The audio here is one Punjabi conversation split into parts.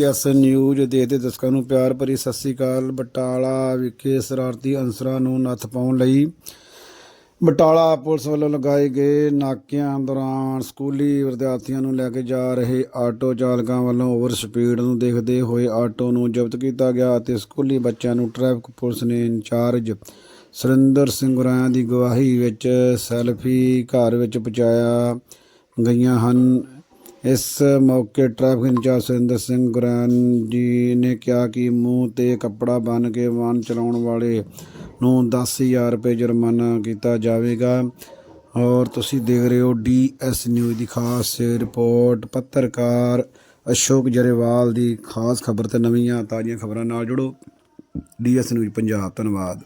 ਡੀਐਸ ਨਿਊਜ਼ ਦੇ ਦੇ ਦਰਸ਼ਕਾਂ ਨੂੰ ਪਿਆਰ ਭਰੀ ਸਤਿ ਸ੍ਰੀ ਅਕਾਲ। ਬਟਾਲਾ ਵਿਖੇ ਸ਼ਰਾਰਤੀ ਅਨਸਰਾਂ ਨੂੰ ਨੱਥ ਪਾਉਣ ਲਈ ਬਟਾਲਾ ਪੁਲਿਸ ਵੱਲੋਂ ਲਗਾਏ ਗਏ ਨਾਕਿਆਂ ਦੌਰਾਨ ਸਕੂਲੀ ਵਿਦਿਆਰਥੀਆਂ ਨੂੰ ਲੈ ਕੇ ਜਾ ਰਹੇ ਆਟੋ ਚਾਲਕਾਂ ਵੱਲੋਂ ਓਵਰ ਸਪੀਡ ਨੂੰ ਦੇਖਦੇ ਹੋਏ ਆਟੋ ਨੂੰ ਜ਼ਬਤ ਕੀਤਾ ਗਿਆ ਅਤੇ ਸਕੂਲੀ ਬੱਚਿਆਂ ਨੂੰ ਟ੍ਰੈਫਿਕ ਪੁਲਿਸ ਨੇ ਇੰਚਾਰਜ ਸੁਰਿੰਦਰ ਸਿੰਘ ਗੁਰਾਇਆ ਦੀ ਗਵਾਹੀ ਵਿੱਚ ਸੈਲਫੀ ਘਰ ਵਿੱਚ ਪਹੁੰਚਾਇਆ ਗਈਆਂ ਹਨ। ਇਸ ਮੌਕੇ ਟ੍ਰੈਫਿਕ ਇੰਚਾਰਜ ਸੁਰਿੰਦਰ ਸਿੰਘ ਗੁਰਾਨ ਜੀ ਨੇ ਕਿਹਾ ਕਿ ਮੂੰਹ ਤੇ ਕੱਪੜਾ ਬੰਨ੍ਹ ਕੇ ਵਾਹਨ ਚਲਾਉਣ ਵਾਲੇ ਨੂੰ 10000 ਰੁਪਏ ਜੁਰਮਾਨਾ ਕੀਤਾ ਜਾਵੇਗਾ। ਔਰ ਤੁਸੀਂ ਦੇਖ ਰਹੇ ਹੋ ਡੀਐਸ ਨਿਊਜ਼ ਦੀ ਖਾਸ ਰਿਪੋਰਟ। ਪੱਤਰਕਾਰ ਅਸ਼ੋਕ ਜਰੇਵਾਲ ਦੀ ਖਾਸ ਖਬਰ ਤੇ ਨਵੀਆਂ ਤਾਜ਼ੀਆਂ ਖਬਰਾਂ ਨਾਲ ਜੁੜੋ। ਡੀਐਸ ਨਿਊਜ਼ ਪੰਜਾਬ, ਧੰਨਵਾਦ।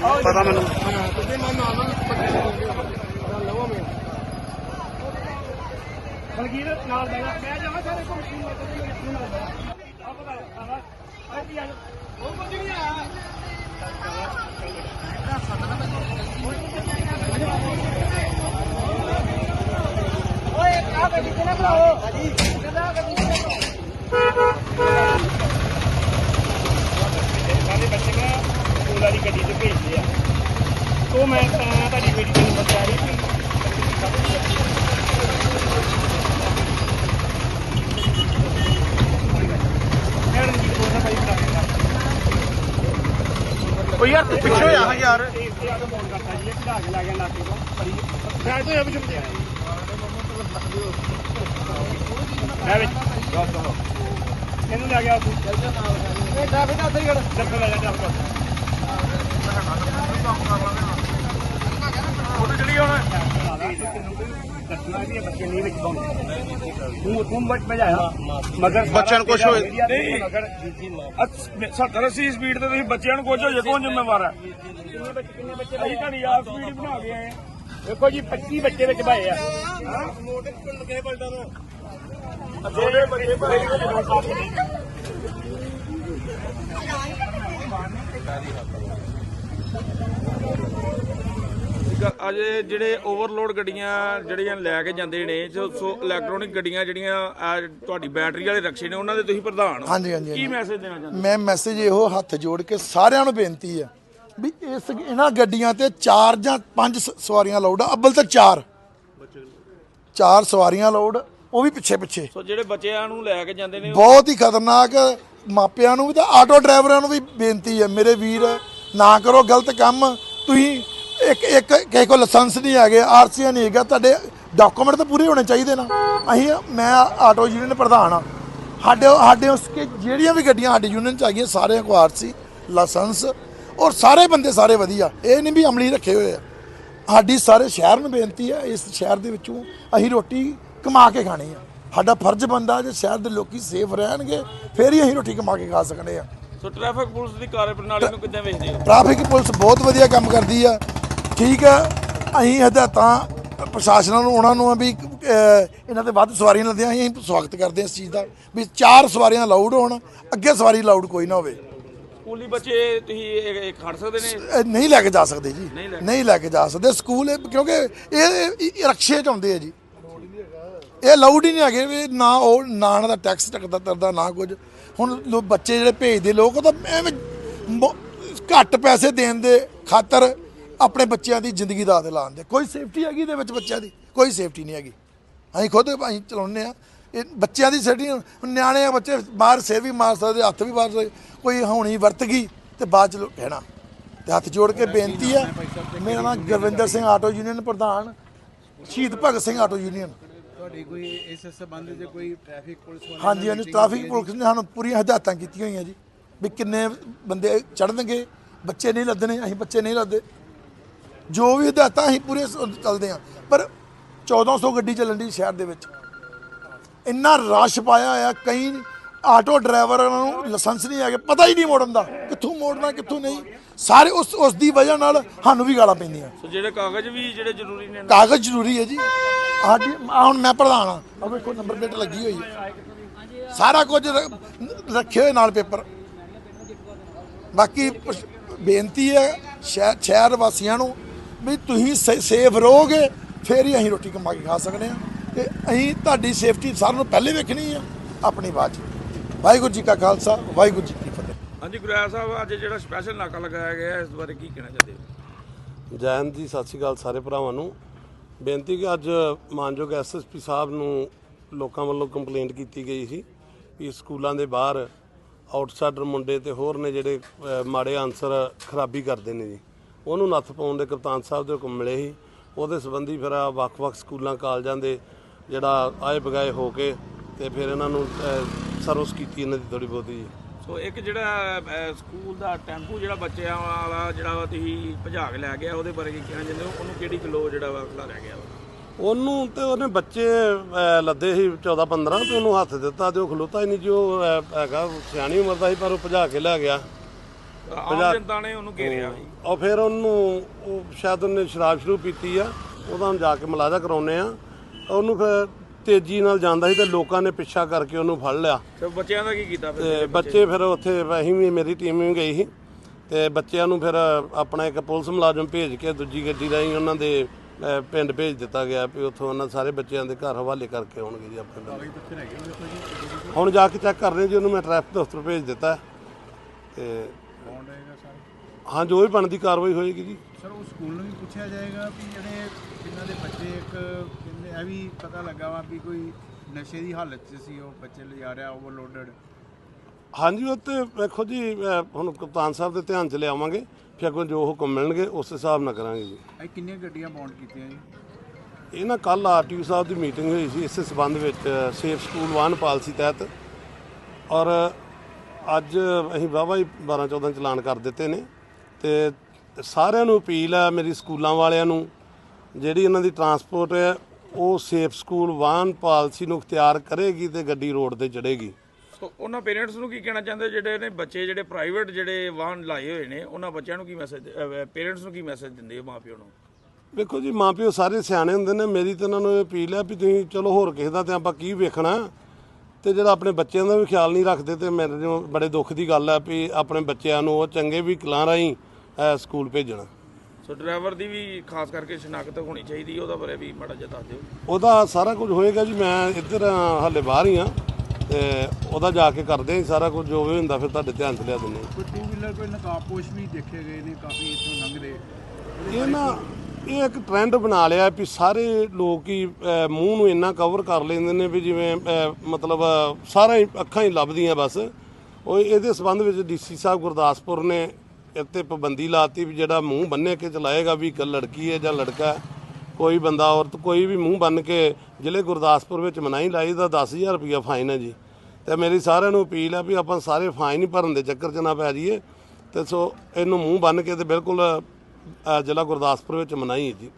ਪਤਾ ਮੈਨੂੰ। ਬਲਗੀਰ ਨਾਲ ਬੈਠਾ ਮੈਂ ਜਾਵਾਂ ਸਾਰੇ ਕੋਲ ਕੀ ਨਾਲ ਆ ਪਤਾ ਆ ਆ ਕੀ ਆ? ਉਹ ਕੁਝ ਨਹੀਂ ਆ। ਓਏ ਕਾ ਗੱਡੀ ਤੇ ਨਾ ਬੁਲਾਓ ਹਾਂਜੀ ਕਿਹਦਾ ਗੱਡੀ ਤੇ ਸਾਰੇ ਬੱਚੇ ਨਾ ਸਕੂਲ ਵਾਲੀ ਗੱਡੀ ਤੇ ਉਹ ਮੈਂ ਤਾਂ ਤੁਹਾਡੀ ਬੇਟੀ ਨੂੰ ਬਤਾ ਰਹੀ ਸੀ ਓ ਯਾਰ ਤੂੰ ਪਿੱਛੇ ਹੋ ਜਾ ਯਾਰ ਇਹਨੂੰ ਲੈ ਗਿਆ ਤੂੰ ਇਹ ਡਾਬੇ ਦਾ ਉੱਧਰ ਹੀ ਖੜ ਚੱਲ ਲੈ ਜਾ ਚੱਲ ਉਹ ਚਲੀ ਹੁਣ ਦੱਸਣਾ ਵੀ ਇਹ ਬੱਚੇ ਨਹੀਂ ਵਿੱਚ ਪਾਉਂਦੇ ਤੂੰ ਤੂੰ ਬੱਚ ਮੈਂ ਜਾਇਆ ਮਗਰ ਬੱਚਿਆਂ ਨੂੰ ਕੁਛ ਹੋਏ- ਨਹੀਂ। ਸੱਤਰ 80 ਸਪੀਡ ਤੇ ਤੁਸੀਂ ਬੱਚਿਆਂ ਨੂੰ ਕੁਝ ਹੋ ਜੇ ਕੌਣ ਜ਼ਿੰਮੇਵਾਰ ਹੈ ਅਸੀਂ ਤੁਹਾਡੀ ਆਪ ਸਪੀਡ ਬਣਾ ਕੇ ਆਏ। ਦੇਖੋ ਜੀ 25 ਬੱਚੇ ਵਿੱਚ ਭਾਏ ਆ। ਮੋਟਰ ਪਿੰਡ ਕੇ ਪਲਟਾ ਤੋਂ ਛੋਟੇ ਬੱਚੇ ਭਾਈ ਅੱਜ ਜਿਹੜੇ ਓਵਰਲੋਡ ਗੱਡੀਆਂ ਜਿਹੜੀਆਂ ਲੈ ਕੇ ਜਾਂਦੇ ਨੇ ਜੋ ਸੋ ਇਲੈਕਟ੍ਰੋਨਿਕ ਗੱਡੀਆਂ ਜਿਹੜੀਆਂ ਤੁਹਾਡੀ ਬੈਟਰੀ ਵਾਲੇ ਰਕਸ਼ੇ ਨੇ ਉਹਨਾਂ ਦੇ ਤੁਸੀਂ ਪ੍ਰਧਾਨ ਹੋ। ਹਾਂਜੀ ਹਾਂਜੀ ਕੀ। ਮੈਸੇਜ ਦੇਣਾ ਚਾਹੁੰਦੇ ਮੈਂ ਮੈਸੇਜ ਇਹੋ ਹੱਥ ਜੋੜ ਕੇ ਸਾਰਿਆਂ ਨੂੰ ਬੇਨਤੀ ਹੈ ਵੀ ਇਸ ਇਹਨਾਂ ਗੱਡੀਆਂ ਤੇ ਚਾਰ ਜਾਂ ਪੰਜ ਸਵਾਰੀਆਂ ਲੋਡ ਆ ਅੱਬਲ ਤਾਂ ਚਾਰ ਚਾਰ ਸਵਾਰੀਆਂ ਲੋਡ ਉਹ ਵੀ ਪਿੱਛੇ ਪਿੱਛੇ ਸੋ ਜਿਹੜੇ ਬੱਚਿਆਂ ਨੂੰ ਲੈ ਕੇ ਜਾਂਦੇ ਨੇ ਬਹੁਤ ਹੀ ਖਤਰਨਾਕ ਮਾਪਿਆਂ ਨੂੰ ਵੀ ਤੇ ਆਟੋ ਡਰਾਈਵਰਾਂ ਨੂੰ ਵੀ ਬੇਨਤੀ ਹੈ ਮੇਰੇ ਵੀਰ ਨਾ ਕਰੋ ਗਲਤ ਕੰਮ ਤੁਸੀਂ ਇੱਕ ਇੱਕ ਕਿਸੇ ਕੋਲ ਲਾਇਸੈਂਸ ਨਹੀਂ ਹੈਗੇ ਆਰਸੀ ਨਹੀਂ ਹੈਗਾ ਤੁਹਾਡੇ ਡਾਕੂਮੈਂਟ ਤਾਂ ਪੂਰੇ ਹੋਣੇ ਚਾਹੀਦੇ ਨਾ। ਅਸੀਂ ਮੈਂ ਆਟੋ ਯੂਨੀਅਨ ਪ੍ਰਧਾਨ ਆ ਸਾਡੇ ਸਾਡੇ ਉਸ ਕੇ ਜਿਹੜੀਆਂ ਵੀ ਗੱਡੀਆਂ ਸਾਡੀ ਯੂਨੀਅਨ ਚ ਆ ਗਈਆਂ ਸਾਰਿਆਂ ਕੋਲ ਆਰਸੀ ਲਾਇਸੈਂਸ ਔਰ ਸਾਰੇ ਬੰਦੇ ਸਾਰੇ ਵਧੀਆ। ਇਹ ਨਹੀਂ ਵੀ ਅਮਲੀ ਰੱਖੇ ਹੋਏ ਆ। ਸਾਡੀ ਸਾਰੇ ਸ਼ਹਿਰ ਨੂੰ ਬੇਨਤੀ ਹੈ ਇਸ ਸ਼ਹਿਰ ਦੇ ਵਿੱਚੋਂ ਅਸੀਂ ਰੋਟੀ ਕਮਾ ਕੇ ਖਾਣੀ ਆ। ਸਾਡਾ ਫਰਜ਼ ਬੰਦਾ ਜੇ ਸ਼ਹਿਰ ਦੇ ਲੋਕੀ ਸੇਫ ਰਹਿਣਗੇ ਫਿਰ ਹੀ ਅਸੀਂ ਰੋਟੀ ਕਮਾ ਕੇ ਖਾ ਸਕਦੇ ਆ। ਸੋ ਟ੍ਰੈਫਿਕ ਪੁਲਿਸ ਦੀ ਕਾਰਜਪ੍ਰਣਾਲੀ ਨੂੰ ਕਿੱਦਾਂ ਵੇਖਦੇ ਹੋ? ਟ੍ਰੈਫਿਕ ਪੁਲਿਸ ਬਹੁਤ ਵਧੀਆ ਕੰਮ ਕਰਦੀ ਆ। ਠੀਕ ਆ ਅਸੀਂ ਹਦਾਇਤਾਂ ਪ੍ਰਸ਼ਾਸਨਾਂ ਨੂੰ ਉਹਨਾਂ ਨੂੰ ਵੀ ਇਹਨਾਂ ਤੇ ਵੱਧ ਸਵਾਰੀਆਂ ਲੈਂਦੀਆਂ ਅਸੀਂ ਸਵਾਗਤ ਕਰਦੇ ਹਾਂ ਇਸ ਚੀਜ਼ ਦਾ ਵੀ ਚਾਰ ਸਵਾਰੀਆਂ ਲਾਊਡ ਹੋਣ ਅੱਗੇ ਸਵਾਰੀ ਲਾਊਡ ਕੋਈ ਨਾ ਹੋਵੇ। ਸਕੂਲੀ ਬੱਚੇ ਤੁਸੀਂ ਖੜ ਸਕਦੇ ਨੇ? ਨਹੀਂ ਲੈ ਕੇ ਜਾ ਸਕਦੇ ਜੀ। ਨਹੀਂ ਲੈ ਕੇ- ਜਾ ਸਕਦੇ। ਸਕੂਲ ਕਿਉਂਕਿ ਇਹ ਰਕਸ਼ੇ ਚ ਆਉਂਦੇ ਆ ਜੀ। ਇਹ ਲਾਊਡ ਹੀ ਨਹੀਂ ਹੈਗੇ ਵੀ ਨਾ ਉਹ ਨਾ ਦਾ ਟੈਕਸ ਟਕਦਾ ਤਰਦਾ ਨਾ ਕੁਝ। ਹੁਣ ਬੱਚੇ ਜਿਹੜੇ ਭੇਜਦੇ ਲੋਕ ਉਹ ਤਾਂ ਐਵੇਂ ਘੱਟ ਪੈਸੇ ਦੇਣ ਦੇ ਖਾਤਰ ਆਪਣੇ ਬੱਚਿਆਂ ਦੀ ਜ਼ਿੰਦਗੀ ਦਾ ਹੱਥ ਲਾਉਣ ਦੇ। ਕੋਈ ਸੇਫਟੀ ਹੈਗੀ ਇਹਦੇ ਵਿੱਚ ਬੱਚਿਆਂ ਦੀ? ਕੋਈ ਸੇਫਟੀ ਨਹੀਂ ਹੈਗੀ। ਅਸੀਂ ਖੁਦ ਅਸੀਂ ਚਲਾਉਂਦੇ ਆ ਇਹ ਬੱਚਿਆਂ ਦੀ ਸੇਫਟੀ ਨਿਆਣੇ ਆ ਬੱਚੇ ਬਾਹਰ ਸਿਰ ਵੀ ਮਾਰ ਸਕਦੇ ਹੱਥ ਵੀ ਮਾਰ ਸਕਦੇ। ਕੋਈ ਹੋਣੀ ਵਰਤ ਗਈ ਤੇ ਬਾਅਦ ਚ ਕਹਿਣਾ। ਤੇ ਹੱਥ ਜੋੜ ਕੇ ਬੇਨਤੀ ਹੈ ਮੇਰਾ ਨਾਮ ਗੁਰਵਿੰਦਰ ਸਿੰਘ ਆਟੋ ਯੂਨੀਅਨ ਪ੍ਰਧਾਨ ਸ਼ਹੀਦ ਭਗਤ ਸਿੰਘ ਆਟੋ ਯੂਨੀਅਨ ਤੁਹਾਡੀ ਕੋਈ ਇਸ ਸੰਬੰਧ ਵਿੱਚ ਕੋਈ ਟ੍ਰੈਫਿਕ ਪੁਲਿਸ ਵਾਲੇ ਹਾਂਜੀ ਹਾਂਜੀ ਟ੍ਰੈਫਿਕ ਪੁਲਿਸ ਨੇ ਸਾਨੂੰ ਪੂਰੀਆਂ ਹਦਾਇਤਾਂ ਕੀਤੀਆਂ ਹੋਈਆਂ ਜੀ। ਵੀ ਕਿੰਨੇ ਬੰਦੇ ਚੜਨਗੇ ਬੱਚੇ ਨਹੀਂ ਲੱਦਣੇ ਅਸੀਂ ਬੱਚੇ ਨਹੀਂ ਲੱਦੇ ਜੋ ਵੀ ਹਦਾਇਤਾਂ ਅਸੀਂ ਪੂਰੇ ਚੱਲਦੇ ਆ ਪਰ 1400 ਗੱਡੀ ਚੱਲਣ ਦੀ ਸ਼ਹਿਰ ਦੇ ਵਿੱਚ। ਇੰਨਾ ਰਸ਼ ਪਾਇਆ ਹੋਇਆ ਕਈ ਆਟੋ ਡਰਾਈਵਰਾਂ ਨੂੰ ਲਾਇਸੈਂਸ ਨਹੀਂ ਹੈਗੇ ਪਤਾ ਹੀ ਨਹੀਂ ਮੋੜਨ ਦਾ ਕਿੱਥੋਂ ਮੋੜਨਾ ਕਿੱਥੋਂ ਨਹੀਂ। ਸਾਰੇ ਉਸ ਉਸ ਦੀ ਵਜ੍ਹਾ ਨਾਲ ਸਾਨੂੰ ਵੀ ਗਾਲਾਂ ਪੈਂਦੀਆਂ। ਸੋ ਜਿਹੜੇ ਕਾਗਜ਼ ਵੀ ਜਿਹੜੇ ਜ਼ਰੂਰੀ ਨੇ ਕਾਗਜ਼ ਜ਼ਰੂਰੀ ਹੈ ਜੀ। ਆਹ ਹੁਣ ਮੈਂ ਪ੍ਰਧਾਨ ਆ ਵੇਖੋ ਨੰਬਰ ਪਲੇਟ ਲੱਗੀ ਹੋਈ ਹੈ। ਸਾਰਾ ਕੁਝ ਰੱਖੇ ਹੋਏ ਨਾਲ ਪੇਪਰ। ਬਾਕੀ ਬੇਨਤੀ ਹੈ ਸ਼ਹਿਰ ਵਾਸੀਆਂ ਨੂੰ ਵੀ ਤੁਸੀਂ ਸੇ- ਸੇਫ ਰਹੋਗੇ ਫੇਰ ਹੀ ਅਸੀਂ ਰੋਟੀ ਕਮਾ ਕੇ ਖਾ ਸਕਦੇ ਹਾਂ। ਤੇ ਅਸੀਂ ਤੁਹਾਡੀ ਸੇਫਟੀ ਸਾਰਿਆਂ ਨੂੰ ਪਹਿਲੇ ਵੇਖਣੀ ਆ ਆਪਣੀ ਬਾਅਦ 'ਚ ਵਾਹਿਗੁਰੂ ਜੀ ਕਾ ਖਾਲਸਾ ਵਾਹਿਗੁਰੂ ਜੀ ਕੀ ਫਤਿਹ। ਹਾਂਜੀ ਗੁਰੈਲ ਸਾਹਿਬ ਅੱਜ ਜਿਹੜਾ ਸਪੈਸ਼ਲ ਨਾਕਾ ਲਗਾਇਆ ਗਿਆ ਹੈ, ਇਸ ਬਾਰੇ ਕੀ ਕਹਿਣਾ ਚਾਹੁੰਦੇ ਹੋ? ਜੈਨ ਜੀ ਸਤਿ ਸ਼੍ਰੀ ਅਕਾਲ ਸਾਰੇ ਭਰਾਵਾਂ ਨੂੰ। ਬੇਨਤੀ ਕਿ ਅੱਜ ਮਾਨਯੋਗ ਐਸਐਸਪੀ ਸਾਹਿਬ ਨੂੰ ਲੋਕਾਂ ਵੱਲੋਂ ਕੰਪਲੇਂਟ ਕੀਤੀ ਗਈ ਸੀ ਕਿ ਸਕੂਲਾਂ ਦੇ ਬਾਹਰ ਆਊਟਸਾਈਡਰ ਮੁੰਡੇ ਤੇ ਹੋਰ ਨੇ ਜਿਹੜੇ ਮਾੜੇ ਆਨਸਰ ਖਰਾਬੀ ਕਰਦੇ ਨੇ ਜੀ। ਉਹਨੂੰ ਨੱਥ ਪਾਉਣ ਦੇ ਕਪਤਾਨ ਸਾਹਿਬ ਦੇ ਹੁਕਮ ਮਿਲੇ ਸੀ। ਉਹਦੇ ਸੰਬੰਧੀ ਫਿਰ ਆਹ ਵੱਖ-ਵੱਖ ਸਕੂਲਾਂ ਕਾਲਜਾਂ ਦੇ ਜਿਹੜਾ ਆਏ ਬਗਾਏ ਹੋ ਕੇ ਤੇ ਫਿਰ ਇਹਨਾਂ ਨੂੰ ਸਰਵਿਸ ਕੀਤੀ ਇਹਨਾਂ ਦੀ ਥੋੜੀ ਬਹੁਤੀ। ਸੋ ਇੱਕ ਜਿਹੜਾ ਸਕੂਲ ਦਾ ਟੈਂਪੂ ਜਿਹੜਾ ਬੱਚਿਆਂ ਵਾਲਾ ਜਿਹੜਾ ਤੁਸੀਂ ਭਜਾ ਕੇ ਲੈ ਗਿਆ ਉਹਦੇ ਬਾਰੇ ਕੀ ਕਹਿਣਾ ਚਾਹੁੰਦੇ ਹੋ? ਉਹਨੂੰ ਕਿਹੜੀ ਕਿਲੋ ਜਿਹੜਾ ਵਾ ਖਿਲਾਰਿਆ ਗਿਆ ਵਾ? ਉਹਨੂੰ ਤੇ ਉਹਨੇ ਬੱਚੇ ਲੱਦੇ ਸੀ 14 15 ਤੇ ਉਹਨੂੰ ਹੱਥ ਦਿੱਤਾ ਤੇ ਉਹ ਖਲੋਤਾ ਹੀ ਨਹੀਂ ਜੀ ਹੈਗਾ ਸਿਆਣੀ ਉਮਰ ਦਾ ਸੀ ਪਰ ਉਹ ਭਜਾ ਕੇ ਲੈ ਗਿਆ। ਆਮ ਜਨਤਾ ਨੇ ਉਹਨੂੰ ਘੇਰਿਆ ਜੀ ਉਹ ਫਿਰ ਉਹਨੂੰ ਉਹ ਸ਼ਾਇਦ ਉਹਨੇ ਸ਼ਰਾਬ ਸ਼ੁਰੂ ਪੀਤੀ ਆ ਉਹਦਾ ਹੁਣ ਜਾ ਕੇ ਮਲਾਜਾ ਕਰਾਉਨੇ ਆ। ਉਹਨੂੰ ਫਿਰ ਤੇਜ਼ੀ ਨਾਲ ਜਾਂਦਾ ਸੀ ਤੇ ਲੋਕਾਂ ਨੇ ਪਿੱਛਾ ਕਰਕੇ ਉਹਨੂੰ ਫੜ ਲਿਆ। ਤੇ ਬੱਚਿਆਂ ਦਾ ਕੀ ਕੀਤਾ ਫਿਰ? ਤੇ ਬੱਚੇ ਫਿਰ ਉੱਥੇ ਅਸੀਂ ਵੀ ਮੇਰੀ ਟੀਮ ਵੀ ਗਈ ਸੀ। ਤੇ ਬੱਚਿਆਂ ਨੂੰ ਫਿਰ ਆਪਣਾ ਇੱਕ ਪੁਲਿਸ ਮੁਲਾਜ਼ਮ ਭੇਜ ਕੇ ਦੂਜੀ ਗੱਡੀ ਰਾਹੀਂ ਉਹਨਾਂ ਦੇ ਅਹ, ਪਿੰਡ ਭੇਜ ਦਿੱਤਾ ਗਿਆ ਵੀ ਉੱਥੋਂ ਉਹਨਾਂ ਸਾਰੇ ਬੱਚਿਆਂ ਦੇ ਘਰ ਹਵਾਲੇ ਕਰਕੇ ਆਉਣਗੇ ਜੀ ਆਪਣੇ ਪਿੰਡ। ਹੁਣ ਜਾ? ਕੇ ਚੈੱਕ ਕਰ ਰਹੇ ਜੀ ਉਹਨੂੰ ਮੈਂ ਟ੍ਰੈਫਿਕ ਦਫ਼ਤਰ ਭੇਜ ਦਿੱਤਾ। ਤੇ ਬੌਂਡ ਰਹੇਗਾ ਸਰ? ਹਾਂ ਜੋ ਵੀ ਬਣਦੀ ਕਾਰਵਾਈ ਹੋਏਗੀ ਜੀ। ਸਰ ਉਹ ਸਕੂਲ ਨੂੰ ਵੀ ਪੁੱਛਿਆ ਜਾਏਗਾ ਵੀ ਜਿਹੜੇ ਜਿਨ੍ਹਾਂ ਦੇ ਬੱਚੇ ਇੱਕ ਕਹਿੰਦੇ ਇਹ ਵੀ ਪਤਾ ਲੱਗਾ ਵਾ ਵੀ ਕੋਈ ਨਸ਼ੇ ਦੀ ਹਾਲਤ 'ਚ ਸੀ ਉਹ ਬੱਚੇ ਲਿਜਾ ਰਿਹਾ ਓਵਰਲੋਡਡ ਹਾਂਜੀ ਉਹ ਤੇ ਵੇਖੋ ਜੀ ਅਹ, ਹੁਣ ਕਪਤਾਨ ਸਾਹਿਬ ਦੇ ਧਿਆਨ ਚ ਲਿਆਵਾਂਗੇ ਫਿਰ ਅੱਗੋਂ ਜੋ ਹੁਕਮ ਮਿਲਣਗੇ ਉਸ ਹਿਸਾਬ ਨਾਲ ਕਰਾਂਗੇ ਜੀ। ਇਹ ਕਿੰਨੀਆਂ ਗੱਡੀਆਂ ਬੌਂਡ ਕੀਤੀਆਂ ਜੀ? ਇਹ ਨਾ ਕੱਲ ਆਰਟੀਓ ਸਾਹਿਬ ਦੀ ਮੀਟਿੰਗ ਹੋਈ ਸੀ ਇਸੇ ਸਬੰਧ ਵਿੱਚ ਸੇਫ ਸਕੂਲ ਵਾਹਨ ਪਾਲਿਸੀ ਤਹਿਤ। ਔਰ ਅੱਜ ਅਸੀਂ ਵਾਹਵਾ ਹੀ 12 14 ਚਲਾਨ ਕਰ ਦਿੱਤੇ ਨੇ ਤੇ ਸਾਰਿਆਂ ਨੂੰ ਅਪੀਲ ਹੈ ਮੇਰੀ ਸਕੂਲਾਂ ਵਾਲਿਆਂ ਨੂੰ ਜਿਹੜੀ ਇਹਨਾਂ ਦੀ ਟਰਾਂਸਪੋਰਟ ਹੈ ਉਹ ਸੇਫ ਸਕੂਲ ਵਾਹਨ ਪਾਲਿਸੀ ਨੂੰ ਇਖਤਿਆਰ ਕਰੇਗੀ ਤੇ ਗੱਡੀ ਰੋਡ ਤੇ ਚੜੇਗੀ ਸੋ ਉਹਨਾਂ ਪੇਰੈਂਟਸ ਨੂੰ ਕੀ ਕਹਿਣਾ ਚਾਹੁੰਦੇ? ਜਿਹੜੇ ਨੇ ਬੱਚੇ ਜਿਹੜੇ ਪ੍ਰਾਈਵੇਟ ਜਿਹੜੇ ਵਾਹਨ ਲਾਏ ਹੋਏ ਨੇ ਉਹਨਾਂ ਬੱਚਿਆਂ ਨੂੰ ਕੀ ਮੈਸੇਜ ਪੇਰੈਂਟਸ ਨੂੰ ਕੀ ਮੈਸੇਜ ਦਿੰਦੇ ਹੋ ਮਾਪਿਓ ਨੂੰ? ਵੇਖੋ ਜੀ ਮਾਪਿਓ ਸਾਰੇ ਸਿਆਣੇ ਹੁੰਦੇ ਨੇ ਮੇਰੀ ਤਾਂ ਉਹਨਾਂ ਨੂੰ ਇਹ ਅਪੀਲ ਹੈ ਵੀ ਤੁਸੀਂ ਚਲੋ ਹੋਰ ਕਿਸੇ ਦਾ ਤੇ ਆਪਾਂ ਕੀ ਵੇਖਣਾ? ਤੇ ਜਿਹੜਾ ਆਪਣੇ ਬੱਚਿਆਂ ਦਾ ਵੀ ਖਿਆਲ ਨਹੀਂ ਰੱਖਦੇ ਤੇ ਮੇਰੇ ਨੂੰ ਬੜੇ ਦੁੱਖ ਦੀ ਗੱਲ ਹੈ ਵੀ ਆਪਣੇ ਬੱਚਿਆਂ ਨੂੰ ਉਹ ਚੰਗੇ ਵੀ ਕਲਾਂ ਰਾਹੀਂ ਅਹ, ਸਕੂਲ ਭੇਜਣਾ। ਸੋ ਡਰਾਈਵਰ ਦੀ ਵੀ ਖਾਸ ਕਰਕੇ ਸ਼ਨਾਖਤ ਹੋਣੀ ਚਾਹੀਦੀ ਉਹਦਾ ਬਾਰੇ ਵੀ ਮਾੜਾ ਜਿਹਾ ਦੱਸ ਦਿਓ। ਉਹਦਾ ਸਾਰਾ ਕੁਝ ਹੋਏਗਾ ਜੀ ਮੈਂ ਇੱਧਰ ਹਾਂ, ਹਾਲੇ ਬਾਹਰ ਹੀ ਆ ਤੇ ਉਹਦਾ ਜਾ ਕੇ ਕਰਦੇ ਹਾਂ ਜੀ ਸਾਰਾ ਕੁਝ ਜੋ ਵੀ ਹੁੰਦਾ ਫਿਰ ਤੁਹਾਡੇ ਧਿਆਨ 'ਚ ਲਿਆ ਦਿੰਦੇ ਹਾਂ। ਕੋਈ ਟੂ ਵੀਲਰ ਕੋਈ ਨਕਾਬਪੋਸ਼ ਵੀ ਦੇਖੇ ਗਏ ਨੇ ਕਾਫੀ ਇੱਥੋਂ ਲੰਘਦੇ ਇਹ ਨਾ ਇਹ ਇੱਕ ਟ੍ਰੈਂਡ ਬਣਾ ਲਿਆ ਵੀ ਸਾਰੇ ਲੋਕ ਹੀ ਅਹ, ਮੂੰਹ ਨੂੰ ਇੰਨਾ ਕਵਰ ਕਰ ਲੈਂਦੇ ਨੇ ਵੀ ਜਿਵੇਂ ਅਹ, ਮਤਲਬ ਅਹ, ਸਾਰਾ ਹੀ ਅੱਖਾਂ ਹੀ ਲੱਭਦੀਆਂ ਬਸ। ਉਹ ਇਹਦੇ ਸਬੰਧ ਵਿੱਚ ਡੀਸੀ ਸਾਹਿਬ ਗੁਰਦਾਸਪੁਰ ਨੇ ਇੱਥੇ ਪਾਬੰਦੀ ਲਾਤੀ ਵੀ ਜਿਹੜਾ ਮੂੰਹ ਬੰਨੇ ਕੇ ਚਲਾਏਗਾ ਵੀ ਇੱਕ ਲੜਕੀ ਹੈ ਜਾਂ ਲੜਕਾ ਹੈ ਕੋਈ ਬੰਦਾ ਔਰਤ ਕੋਈ ਵੀ ਮੂੰਹ ਬੰਨ ਕੇ ਜ਼ਿਲ੍ਹੇ ਗੁਰਦਾਸਪੁਰ ਵਿੱਚ ਮਨਾਹੀ ਲਾਈ ਦਾ 10000 ਰੁਪਇਆ ਫਾਈਨ ਹੈ ਜੀ। ਤੇ ਮੇਰੀ ਸਾਰਿਆਂ ਨੂੰ ਅਪੀਲ ਹੈ ਵੀ ਆਪਾਂ ਸਾਰੇ ਫਾਈਨ ਹੀ ਭਰਨ ਦੇ ਚੱਕਰ 'ਚ ਨਾ ਪੈ ਜਾਈਏ। ਤੇ ਸੋ ਇਹਨੂੰ ਮੂੰਹ ਬੰਨ ਕੇ ਤੇ ਬਿਲਕੁਲ ਜ਼ਿਲ੍ਹਾ ਗੁਰਦਾਸਪੁਰ ਵਿੱਚ ਮਨਾਈ ਹੈ ਜੀ।